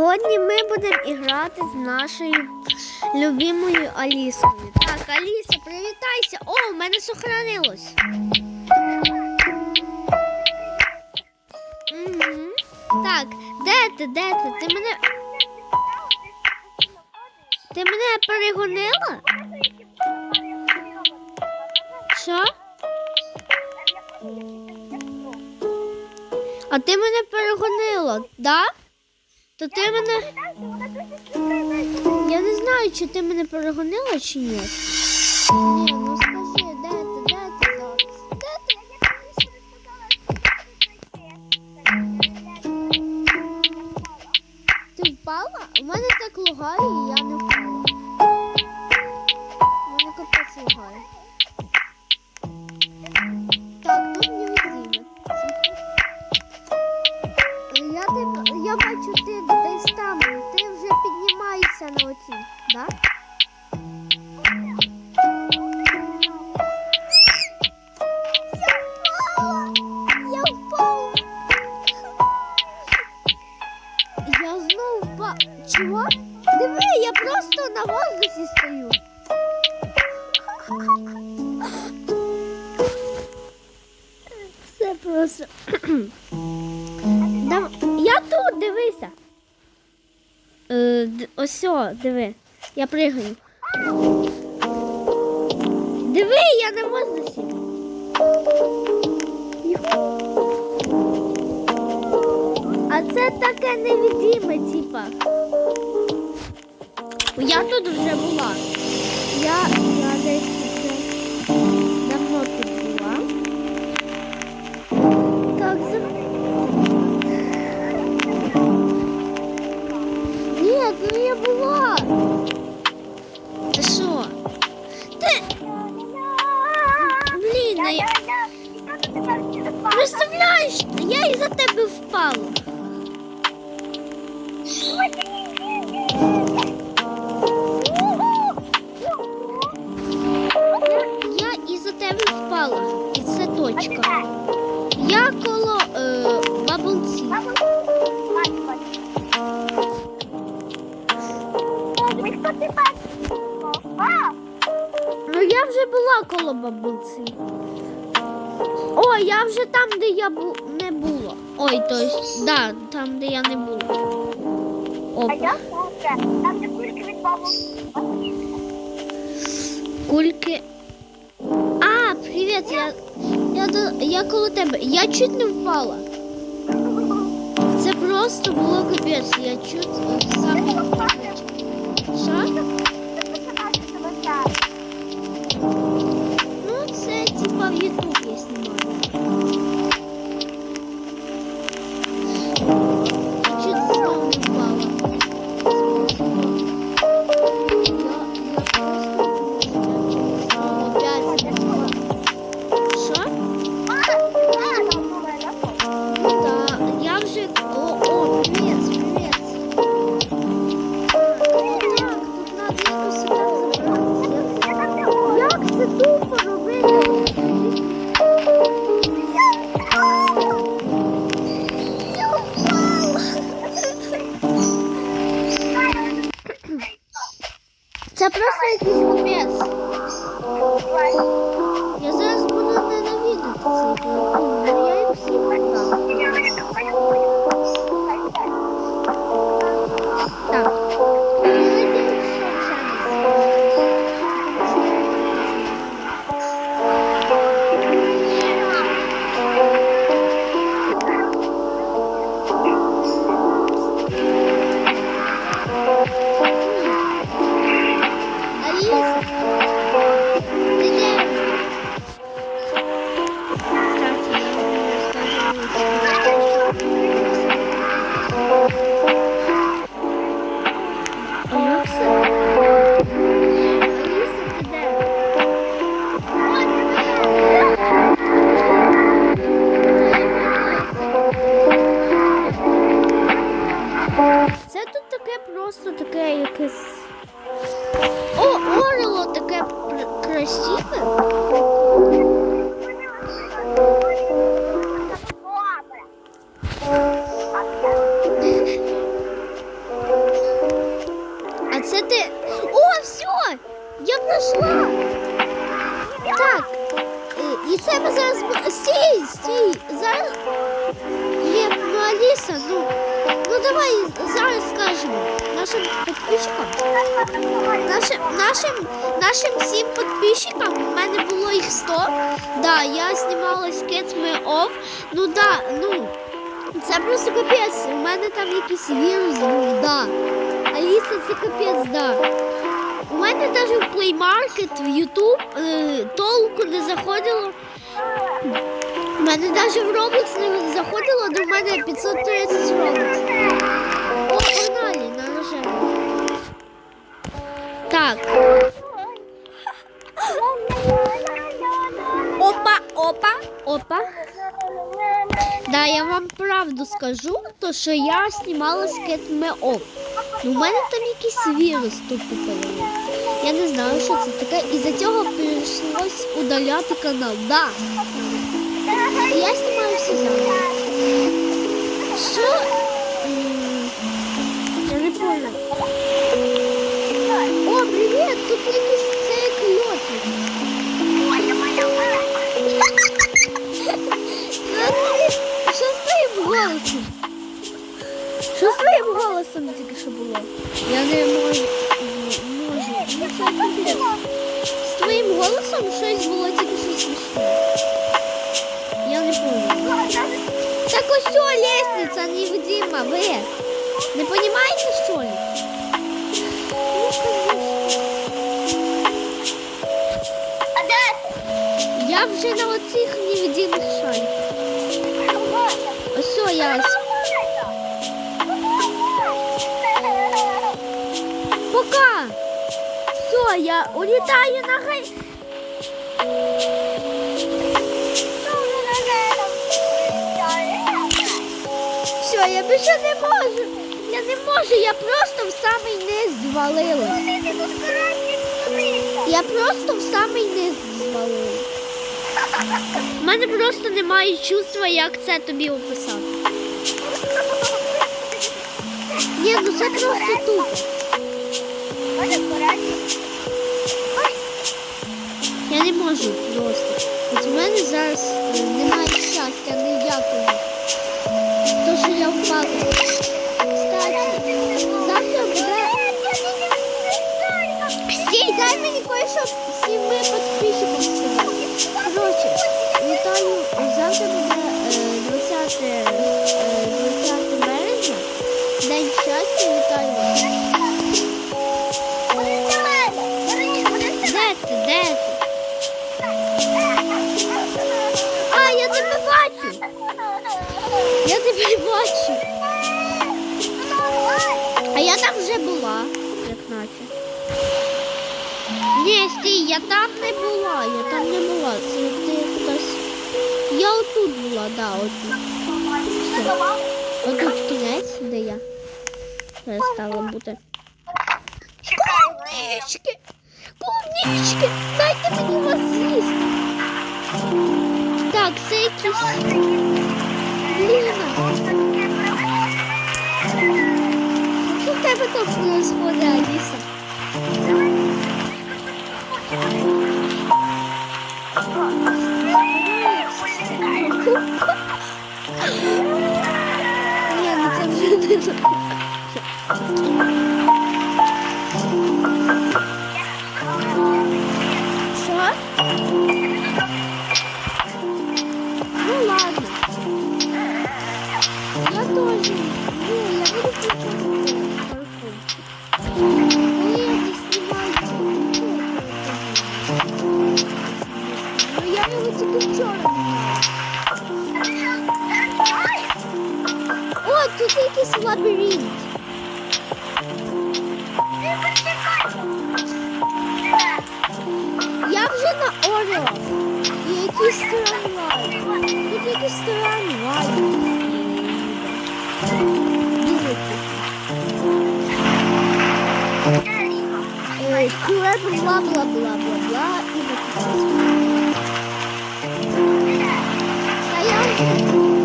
Сьогодні ми будемо грати з нашою любимою Алісою. Так, Аліса, привітайся! О, в мене сохранилось. Угу. Так, де ти, де ти? Ти мене. Ти мене перегонила? Що? А ти мене перегонила, да? То ти мене. Я не знаю, чи ти мене перегонила чи ні. Ні, ну скажи, де ти, де ти зараз? Де ти? Ти впала? У мене так лагає, і я не впала. У мене капець лагає. Дав... Я тут, дивися. Е, ось диви. Я пригаю. Диви, я на воздусі. А це таке невідіме, типа. Я тут вже була. Я, я десь Представляєш, я із-за тебе впала. Я із-за тебе впала. І це точка. Я коло е, баблці. Ну я вже була коло бабуці. О, я вже там, де я бу... не була. Ой, то есть, да, там, де я не була. А я слухаю, там де кульки від бабу. Кульки. А, привіт, я, я, до- я коло тебе. Я чуть не впала. Це просто було капець. Я чуть е, сам. Що? Ну, це типа в Ютуб Я ну ну. Ну давай зараз скажемо нашим підписчикам. Нашим, нашим, нашим всім підписчикам, у мене було їх 100. Да, я знімала скет Me Off. Ну да, ну. Це просто капець. У мене там якийсь вірус був, да. Аліса, це капець, да. У мене навіть в Play Market, в YouTube е, толку не заходило. У мене навіть в Roblox не заходило, до мене 530 Roblox. О, погнали на рожевий. Так. Опа, опа, опа. Да, я вам правду скажу, то що я знімала скет Меоп. Ну, у мене там якийсь вірус тупо появився. Я не знаю, що це таке. І за цього прийшлось удаляти канал. Да. Я знімаю все. Що? Я не понял. О, привіт! Тут якийсь цей койот. Що з твоїм голосом? Що з твоїм голосом тільки що було? Я не капець. З твоїм голосом щось було тільки що смішне. Я не поняла. Так ось о, лестниця, невидима, ви. Не розумієте, що ли? Ну, конечно. А де ти? Я вже на оцих невидимих шариках. Ось о, я ось. Пока. Все, я улетаю на гай. Я більше не можу. Я не можу, я просто в самий низ звалилась. Я просто в самий низ звалилась. У мене просто немає чувства, як це тобі описати. Ні, ну це просто тупо. Я не можу просто. От у мене зараз немає щастя ніякого. То, я впала. Кстати, завтра буде. Стій, дай мені кое-що всім ми підписчикам бачу. А я там вже була, як наче. Ні, стій, я там не була, я там не була. Це ти хтось. Я отут була, да, отут. Все. Отут кінець, де я. Перестала бути. Клубнички! Клубнички! Дайте мені вас з'їсти! Так, це якісь. Блін. Тебе там происходит, Аліса? Ні, якийсь лабіринт. Я вже на Оріо. І якийсь трамвай. Тут якийсь трамвай. Білий такий. Е, Крем, бла бла бла бла бла і накидайся. Та я вже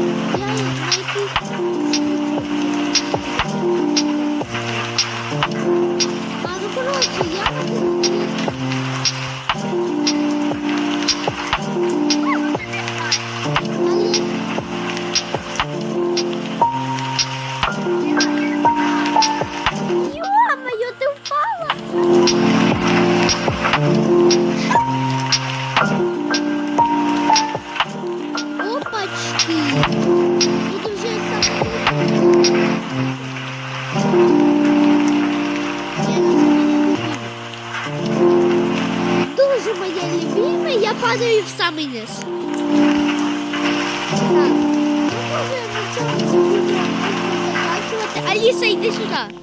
Аліса, йди сюди.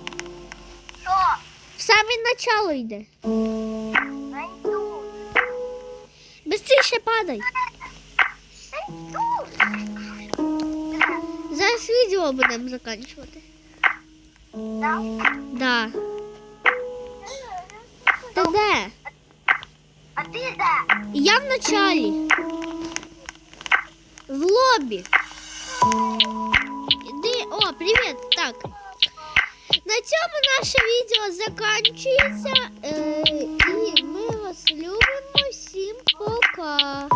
Що? В саме начало йди. Найду. Быстріше падай. Зараз відео будемо закінчувати. Да. Ти де? А ти де? Я в началі. В лобі. Іди. О, привіт. Так. На цьому наше відео закінчується. Е, і ми вас любимо. Всім пока.